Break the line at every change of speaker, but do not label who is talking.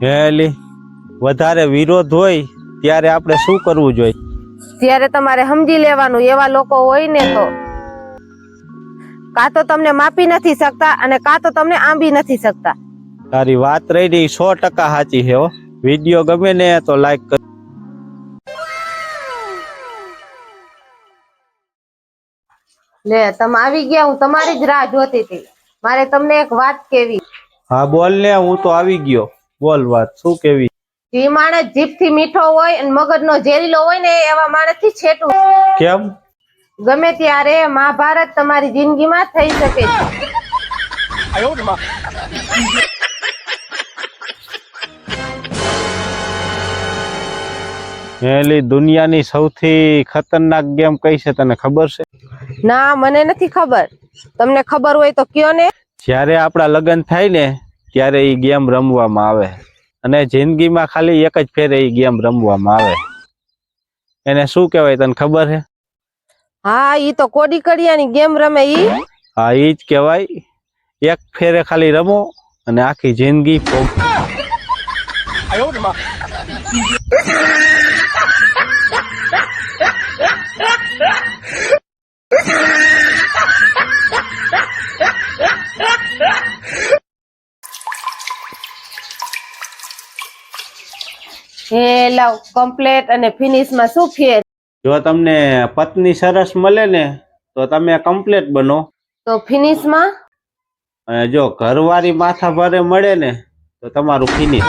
હેલી વધારે વિરોધ હોય ત્યારે આપણે શું કરવું જોઈએ?
ત્યારે તમારે સમજી લેવાનું એવા લોકો હોય ને તો. કાં તો તમને માપી નથી શકતા અને કાં તો તમને આંબી નથી શકતા.
તારી વાત રહી ની સો ટકા સાચી છે હો. વીડિયો ગમે ને તો લાઈક કર.
લે તમે આવી ગયા હું તમારી જ રાહ જોતી હતી. મારે તમને એક વાત કેવી.
હા બોલ ને હું તો આવી ગયો. બોલ વાત શું કેવી?
જે માણસ જીભથી મીઠો હોય અને મગજનો ઝેરીલો હોય ને એવા માણસથી છેટું.
કેમ?
ગમે ત્યારે મહાભારત તમારી જિંદગીમાં થઈ શકે છે.
દુનિયાની સૌથી ખતરનાક ગેમ કઈ છે તને ખબર છે?
ના મને નથી ખબર. તમને ખબર હોય તો કયો ને.
જ્યારે આપણા લગ્ન થાય ને ત્યારે એ ગેમ રમવામાં આવે. અને જિંદગીમાં ખાલી એક જ ફેરે એ ગેમ રમવામાં આવે. એને શું કહેવાય તને ખબર છે
હા ઈ તો કોડી કડિયાની ગેમ રમે ઈ.
હા એ જ કહેવાય. એક ફેરે ખાલી રમો અને આખી જિંદગી ભોગ
હે લાવ કમ્પ્લેટ અને ફિનિશમાં શું ફેર?
જો તમને પત્ની સરસ મળે ને તો તમે કમ્પ્લેટ બનો.
તો ફિનિશમાં?
અને જો ઘરવાળી માથા ભરે મળે ને તો તમારું ફિનિશ